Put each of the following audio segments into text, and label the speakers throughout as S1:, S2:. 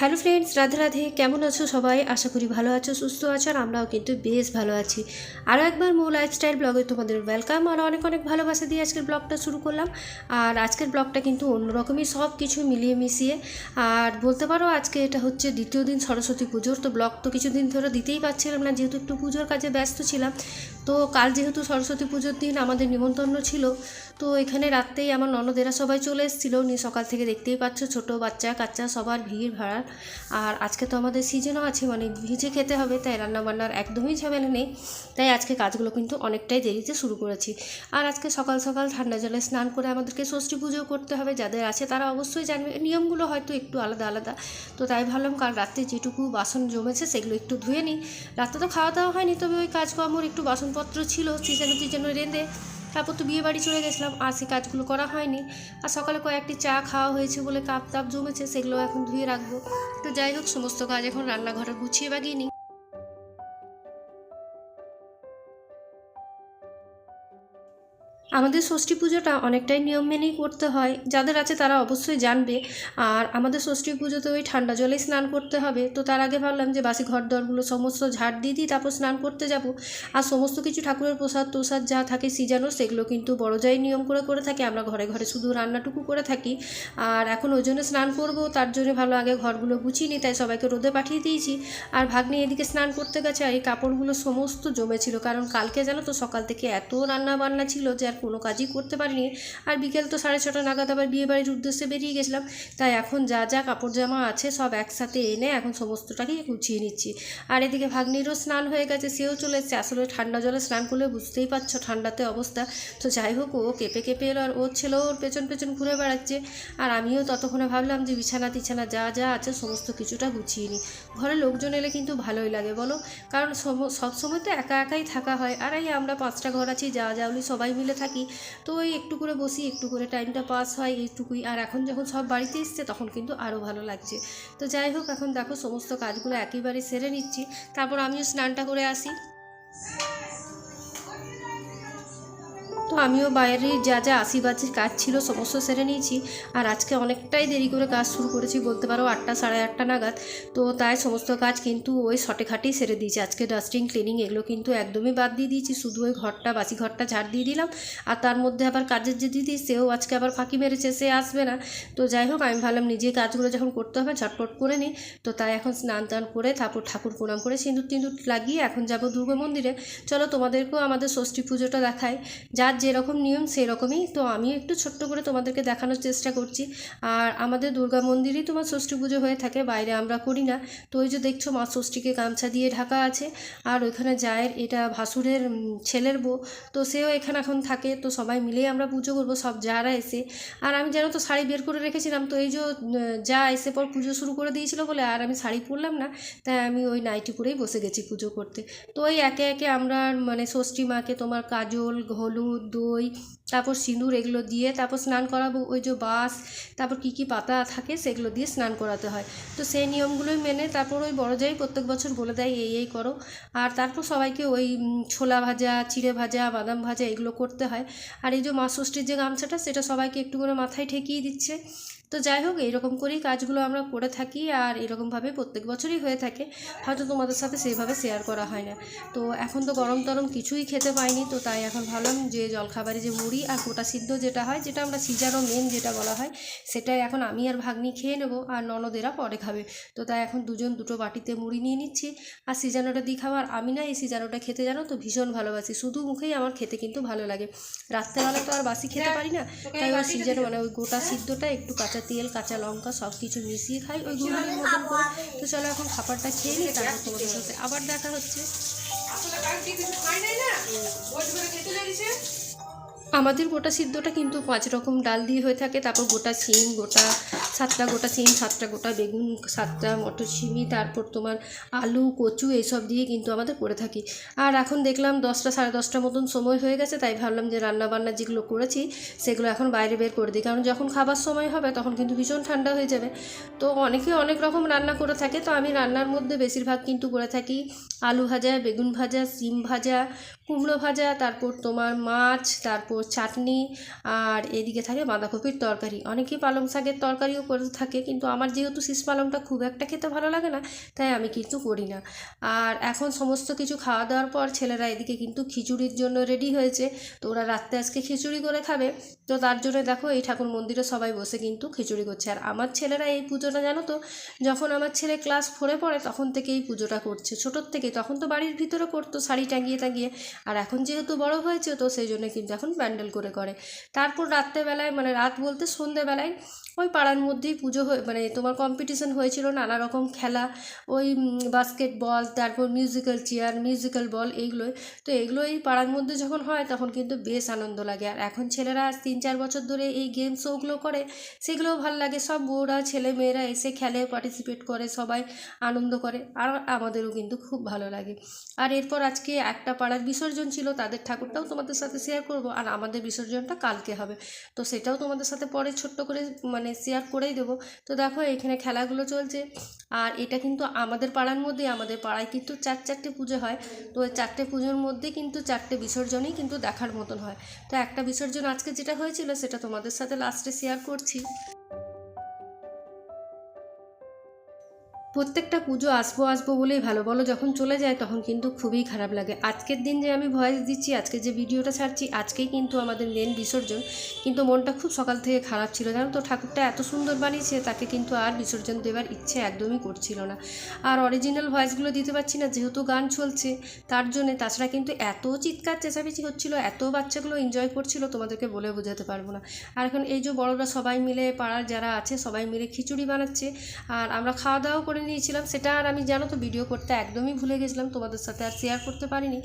S1: Hello friends Radhe Radhe, কেমন আছো সবাই? আশা করি ভালো আছো, সুস্থ আছো, আর আমরাও কিন্তু বেশ ভালো আছি। আরও একবার মো লাইফস্টাইল ব্লগে তোমাদের ওয়েলকাম আর অনেক অনেক ভালোবাসা দিয়ে আজকের ব্লগটা শুরু করলাম। আর আজকের ব্লগটা কিন্তু অন্যরকমই সব কিছু মিলিয়ে মিশিয়ে। আর বলতে পারো আজকে এটা হচ্ছে দ্বিতীয় দিন সরস্বতী পুজোর, তো ব্লগ তো কিছুদিন ধরে দিতেই পারছিলাম না, যেহেতু একটু পুজোর কাজে ব্যস্ত ছিলাম। তো কাল যেহেতু সরস্বতী পুজোর দিন আমাদের নিমন্ত্রণ ছিল, তো এখানে রাত্রেই আমার ননদেরা সবাই চলে এসেছিল। নিয়ে সকাল থেকে দেখতেই পাচ্ছ ছোট বাচ্চা, কাচ্চা, সবার ভিড় ভাড়ার আর আজকে তো আমাদের সিজনও আছে মানে ভিজে খেতে হবে, তাই রান্নাবান্নার একদমই ঝামেলা নেই। তাই আজকে কাজগুলো কিন্তু অনেকটাই দেরিতে শুরু করেছি। আর আজকে সকাল সকাল ঠান্ডা জলে স্নান করে আমাদেরকে ষষ্ঠী পুজো করতে হবে, যাদের আছে তারা অবশ্যই জানবে। নিয়মগুলো হয়তো একটু আলাদা আলাদা। তো তাই ভাবলাম কাল রাত্রে যেটুকু বাসন জমেছে সেগুলো একটু ধুয়ে নিই। রাত্রে তো খাওয়া দাওয়া হয়নি, তবে ওই কাজকর্মর একটু বাসনপত্র ছিল, সিজনে সিজনে রেঁধে তারপর তো বিয়ে বাড়ি চলে গেছিলাম, আর সেই কাজগুলো করা হয়নি। আর সকালে কয়েকটি চা খাওয়া হয়েছে বলে কাপ তাপ জমেছে, সেগুলো এখন ধুয়ে রাখব। তো যাই হোক, সমস্ত কাজ এখন রান্নাঘরে গুছিয়ে বাগিয়ে নিই। আমাদের ষষ্ঠী পুজোটা অনেকটাই নিয়ম মেনেই করতে হয়। যাদের আছে তারা অবশ্যই জানবে। আর আমাদের ষষ্ঠী পুজোতে ওই ঠান্ডা জলে স্নান করতে হবে। তো তার আগে ভাবলাম যে বাসি ঘর দরগুলো সমস্ত ঝাড় দিয়ে দিই, তারপর স্নান করতে যাব। আর সমস্ত কিছু ঠাকুরের প্রসাদ তোসাদ যা থাকে সিজানো, সেগুলো কিন্তু বড় যাই নিয়ম করে করে থাকে। আমরা ঘরে ঘরে শুধু রান্নাটুকু করে থাকি। আর এখন ওই জন্য স্নান করব। তার জন্য ভালো আগে ঘরগুলো গুছিয়ে নিই, তাই সবাইকে রোদে পাঠিয়ে দিয়েছি। আর ভাগ্নি এদিকে স্নান করতে গেছে, আর এই কাপড়গুলো সমস্ত জমেছিল। কারণ কালকে জানো তো সকাল থেকে এত রান্না বান্না ছিল যে কোনো কাজই করতে পারিনি। আর বিকেল তো সাড়ে ছটা নাগাদ আবার বিয়ে বাড়ির উদ্দেশ্যে বেরিয়ে গেছিলাম। তাই এখন যা যা কাপড় জামা আছে সব একসাথে এনে এখন সমস্তটাকেই গুছিয়ে নিচ্ছি। আর এদিকে ভাগ্নিরও স্নান হয়ে গেছে, সেও চলে এসেছে। আসলে ঠান্ডা জলে স্নান করলে বুঝতেই পারছ ঠান্ডাতে অবস্থা। তো যাই হোক, ও কেঁপে কেঁপে এলো আর ওর ছেলেও ওর পেছন পেছন ঘুরে বেড়াচ্ছে। আর আমিও ততক্ষণে ভাবলাম যে বিছানা টিছানা যা যা আছে সমস্ত কিছুটা গুছিয়ে নিই। ঘরে লোকজন এলে কিন্তু ভালোই লাগে, বলো? কারণ সম- সব সময় তো একা একাই থাকা হয়। আর এই আমরা পাঁচটা ঘর আছি, যা যা যাওলি সবাই মিলে থাকি। তো ওই একটু করে বসি, একটু করে টাইমটা পাস হয়, এইটুকুই। আর এখন যখন সব বাড়িতে এসছে, তখন কিন্তু আরও ভালো লাগছে। তো যাই হোক, এখন দেখো সমস্ত কাজগুলো একেবারে সেরে নিচ্ছি। তারপর আমিও স্নানটা করে আসি। তো আমিও বাইরের যা যা আশিবাজির কাজ ছিল সমস্ত সেরে নিয়েছি। আর আজকে অনেকটাই দেরি করে কাজ শুরু করেছি, বলতে পারো আটটা, সাড়ে আটটা নাগাদ। তো তাই সমস্ত কাজ কিন্তু ওই শটে খাটেই সেরে দিয়েছি। আজকে ডাস্টিং, ক্লিনিং এগুলো কিন্তু একদমই বাদ দিয়ে দিয়েছি। শুধু ওই ঘরটা, বাসি ঘরটা ঝাড় দিয়ে দিলাম। আর তার মধ্যে আবার কাজের যে দিদি, সেও আজকে আবার ফাঁকি মেরেছে, সে আসবে না। তো যাই হোক, আমি ভাবলাম নিজে কাজগুলো যখন করতে হবে, ঝটপট করে নিই। তো তাই এখন স্নান টান করে তারপর ঠাকুর প্রণাম করে সিঁদুর টিঁদুর লাগিয়ে এখন যাব দুর্গা মন্দিরে। চলো তোমাদেরকেও আমাদের ষষ্ঠী পুজোটা দেখায় যার যেরকম নিয়ম, সেরকমই। তো আমি একটু ছোট্ট করে তোমাদেরকে দেখানোর চেষ্টা করছি। আর আমাদের দুর্গা মন্দিরেই তোমার ষষ্ঠী পুজো হয়ে থাকে, বাইরে আমরা করি না। তো ওই যে দেখছ, মা ষষ্ঠীকে গামছা দিয়ে ঢাকা আছে। আর ওইখানে জায়ের এটা ভাসুরের ছেলের বউ। তো সেও এখানে এখন থাকে। তো সবাই মিলেই আমরা পুজো করব, সব যারা এসে। আর আমি জানো তো, শাড়ি বের করে রেখেছিলাম। তো এই যে যা এসে পর পুজো শুরু করে দিয়েছিল বলে আর আমি শাড়ি পরলাম না। তাই আমি ওই নাইটি পরেই বসে গেছি পুজো করতে। তো ওই একে একে আমরা মানে ষষ্ঠী মাকে তোমার কাজল, হলুদ দই, তারপর সিঁদুর এগুলো দিয়ে তারপর স্নান করাবো। ওই যে বাস তারপর কি কি পাতা থাকে সেগুলো দিয়ে স্নান করাতে হয়। তো সেই নিয়মগুলোই মেনে তারপর ওই বড় যাই প্রত্যেক বছর বলে দেয়, এই এই করো। আর তারপর সবাইকে ওই ছোলা ভাজা, চিড়ে ভাজা, বাদাম ভাজা এগুলো করতে হয়। আর এই যে মা ষষ্ঠীর যে গামছাটা সেটা সবাইকে একটু করে মাথায় ঠেকিয়ে দিচ্ছে। তো যাই হোক এইরকম করেই কাজগুলো আমরা করে থাকি আর এরকমভাবে প্রত্যেক বছরই হয়ে থাকে। হয়তো তোমাদের সাথে সেইভাবে শেয়ার করা হয় না। তো এখন তো গরম তরম কিছুই খেতে পাইনি তো তাই এখন ভাবলাম যে জলখাবারে যে মুড়ি আর গোটা সিদ্ধ যেটা হয় যেটা আমরা সিজারও মেন যেটা বলা হয় সেটাই এখন আমি আর ভাগ্নি খেয়ে নেব আর ননদেরা পরে খাবে। তো তাই এখন দুজন দুটো বাটিতে মুড়ি নিয়ে নিচ্ছি। আর সিজানোটা দিয়ে খাবার আমি না এই সিজানোটা খেতে জানো তো ভীষণ ভালোবাসি শুধু মুখেই আমার খেতে কিন্তু ভালো লাগে। রাত্রেবেলা তো আর বাসি খেতে পারি না তাই ওই সিজানো মানে ওই গোটা সিদ্ধটা একটু কাঁচা তেল কাঁচা লঙ্কা সব কিছু মিশিয়ে খাই ওই গুঁড়ির মতন করে। তো চলো এখন খাবারটা খেয়ে নিই তারপর তোমাদের সাথে আবার দেখা হচ্ছে।
S2: আসলে কিছু খাই নাই না?
S1: আমাদের গোটা সিদ্ধটা কিন্তু পাঁচ রকম ডাল দিয়ে হয়ে থাকে, তারপর গোটা সিম গোটা সাতটা, গোটা সিম সাতটা গোটা বেগুন, সাতটা মটরশুঁটি, তারপর তোমার আলু, কচু এইসব দিয়ে কিন্তু আমাদের করে থাকি। আর এখন দেখলাম দশটা, সাড়ে দশটার মতন সময় হয়ে গেছে, তাই ভাবলাম যে রান্নাবান্না যেগুলো করেছি, সেগুলো এখন বাইরে বের করে দিই। কারণ যখন খাবার সময় হবে, তখন কিন্তু ভীষণ ঠান্ডা হয়ে যাবে। তো অনেকে অনেক রকম রান্না করে থাকে, তো আমি রান্নার মধ্যে বেশিরভাগ কিন্তু করে থাকি আলু ভাজা, বেগুন ভাজা, সিম ভাজা কুমড়ো ভাজা, তারপর তোমার মাছ, তারপর চাটনি, আর এদিকে থাকে বাঁধাকপির তরকারি। অনেকেই পালং শাকের তরকারিও করে থাকে, কিন্তু আমার যেহেতু শীষ পালংটা খুব একটা খেতে ভালো লাগে না, তাই আমি কিন্তু করি না। আর এখন সমস্ত কিছু খাওয়া দাওয়ার পর ছেলেরা এদিকে কিন্তু খিচুড়ির জন্য রেডি হয়েছে। তো ওরা রাত্রে আজকে খিচুড়ি করে খাবে। তো তার জন্য দেখো, এই ঠাকুর মন্দিরে সবাই বসে কিন্তু খিচুড়ি করছে। আর আমার ছেলেরা এই পুজোটা জানো তো, যখন আমার ছেলে ক্লাস ফোরে পড়ে, তখন থেকে এই পুজোটা করছে। ছোটোর থেকে, তখন তো বাড়ির ভিতরে করতো, শাড়ি টাঙিয়ে টাঙিয়ে। আর এখন যেহেতু বড় হয়েছে, তো সেই জন্য কিন্তু এখন প্যান্ডেল করে করে। তারপর রাত্রেবেলায় মানে রাত বলতে সন্ধেবেলায় ওই পাড়ার মধ্যেই পুজো হয়ে মানে তোমার কম্পিটিশন হয়েছিল নানা রকম খেলা, ওই বাস্কেটবল তারপর মিউজিক্যাল চেয়ার মিউজিক্যাল বল এইগুলোই। তো এগুলো এই পাড়ার মধ্যে যখন হয় তখন কিন্তু বেশ আনন্দ লাগে। আর এখন ছেলেরা তিন চার বছর ধরে এই গেম শোগুলো করে, সেগুলোও ভালো লাগে। সব বউরা ছেলে মেয়েরা এসে খেলে পার্টিসিপেট করে, সবাই আনন্দ করে। আর আমাদেরও কিন্তু খুব ভালো লাগে। আর এরপর আজকে একটা পাড়ার বিসর্জন ছিল, তাদের ঠাকুরটাও তোমাদের সাথে শেয়ার করব। আর আমাদের বিসর্জনটা কালকে হবে। তো সেটাও তোমাদের সাথে পরে ছোট্ট করে মানে শেয়ার করেই দেবো। তো দেখো এখানে খেলাগুলো চলছে। আর এটা কিন্তু আমাদের পাড়ার মধ্যে আমাদের পাড়ায় কিন্তু চার চারটে পুজো হয়। তো ওই চারটে পুজোর মধ্যে কিন্তু চারটে বিসর্জনই কিন্তু দেখার মতন হয়। তো একটা বিসর্জন আজকে যেটা হয়েছিল, সেটা তোমাদের সাথে লাস্টে শেয়ার করছি। প্রত্যেকটা পুজো আসব আসব বলেই ভালো। বলো, যখন চলে যায় তখন কিন্তু খুবই খারাপ লাগে। আজকের দিন যে আমি ভয়েস দিচ্ছি, আজকে যে ভিডিওটা ছাড়ছি, আজকেই কিন্তু আমাদের মেন বিসর্জন। কিন্তু মনটা খুব সকাল থেকে খারাপ ছিল। জানো তো, ঠাকুরটা এত সুন্দর বানিয়েছে, তাকে কিন্তু আর বিসর্জন দেওয়ার ইচ্ছে একদমই করছিল না। আর অরিজিনাল ভয়েসগুলো দিতে পারছি না, যেহেতু গান চলছে, তার জন্যে তাছাড়া কিন্তু এত চিৎকার, চেঁচামেচি হচ্ছিল এত বাচ্চাগুলো এনজয় করছিল, তোমাদেরকে বলে বোঝাতে পারব না। আর এখন এই যে বড়রা সবাই মিলে, পাড়ার যারা আছে, সবাই মিলে খিচুড়ি বানাচ্ছে। আর আমরা খাওয়া দাওয়া করে নিয়েছিলাম, সেটা আর আমি জানো তো ভিডিও করতে একদমই ভুলে গেছিলাম, তোমাদের সাথে আর শেয়ার করতে পারিনি।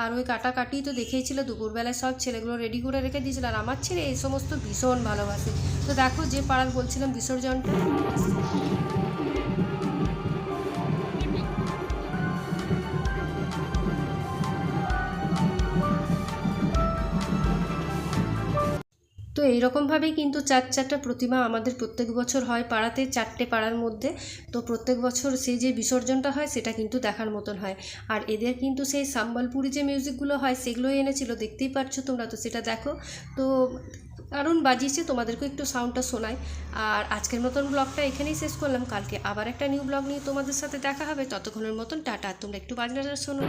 S1: আর ওই কাটাকাটি তো দেখেইছিল, দুপুরবেলায় সব ছেলেগুলো রেডি করে রেখে দিয়েছিল, আর আমার ছেলে এই সমস্ত ভীষণ ভালোবাসে। তো দেখো যে পাড়ার বলছিলাম, বিসর্জনটা। তো এইরকমভাবেই কিন্তু চার চারটা প্রতিমা আমাদের প্রত্যেক বছর হয় পাড়াতে, চারটে পাড়ার মধ্যে। তো প্রত্যেক বছর সেই যে বিসর্জনটা হয়, সেটা কিন্তু দেখার মতন হয়। আর এদের কিন্তু সেই সাম্বলপুরি যে মিউজিকগুলো হয়, সেগুলোই এনেছিল। দেখতেই পাচ্ছ তোমরা তো, সেটা দেখো। তো কারণ বাজিয়েছে তোমাদেরকে একটু সাউন্ডটা শোনায় আর আজকের মতন ব্লগটা এখানেই শেষ করলাম। কালকে আবার একটা নিউ ব্লগ নিয়ে তোমাদের সাথে দেখা হবে। ততক্ষণের মতন টাটা। তোমরা একটু বাজনাটা শোনো।